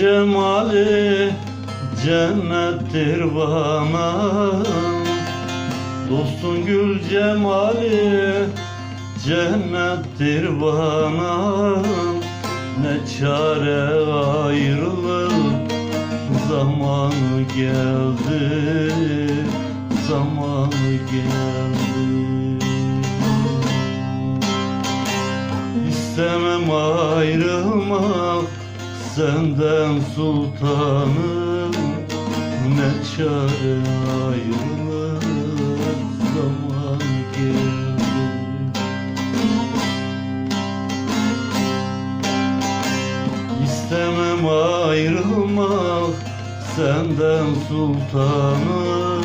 cemali cennettir bana. Dostun gül cemali cennettir bana. Ne çare ayrılık zamanı geldi Zamanı geldi. İstemem ayrılmak senden sultanım Ne çare ayrılık zaman geldi İstemem ayrılmak senden sultanım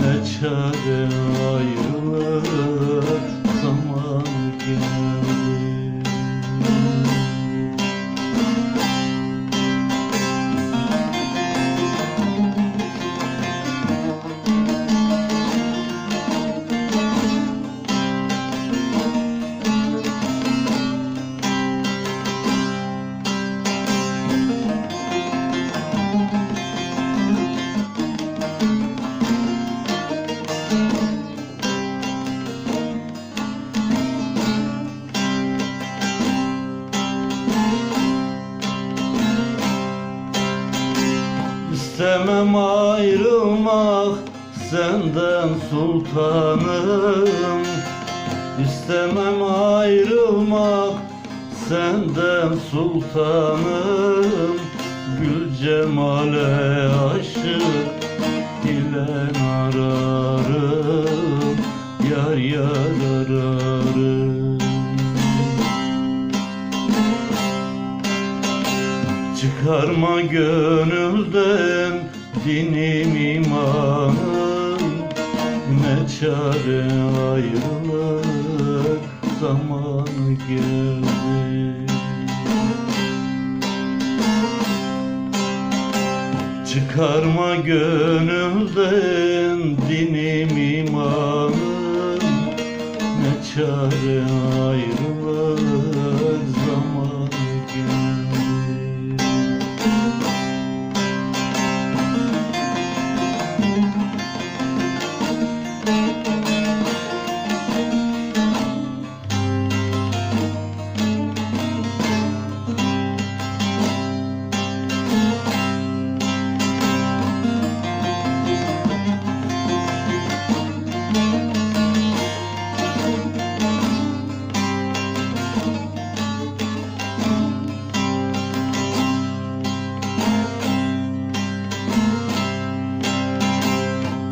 Ne çare İstemem ayrılmak senden sultanım. İstemem ayrılmak senden sultanım. Gül cemale aşık ile ararım Yar yar ararım Çıkarma gönülden dinim imanım Ne çare ayrılık zamanı geldi Çıkarma gönülden dinim imanım Ne çare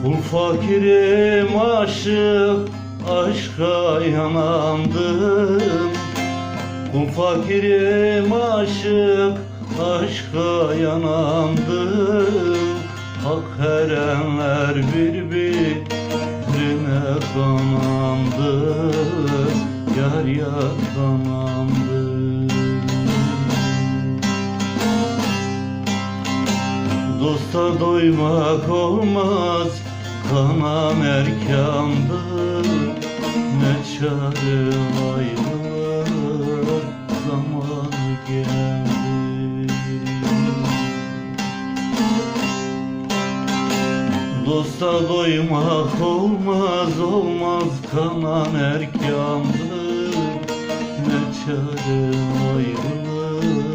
Kul fakirim aşık aşka yanandım Kul fakirim aşık aşka yanandım Hak erenler birbirine kanandı Yar kanandı Dosta doymak olmaz Kanan erkandır. Ne çare ayrılık Zamanı geldi. Dosta doymak olmaz olmaz Kanan erkandır çare ayrılık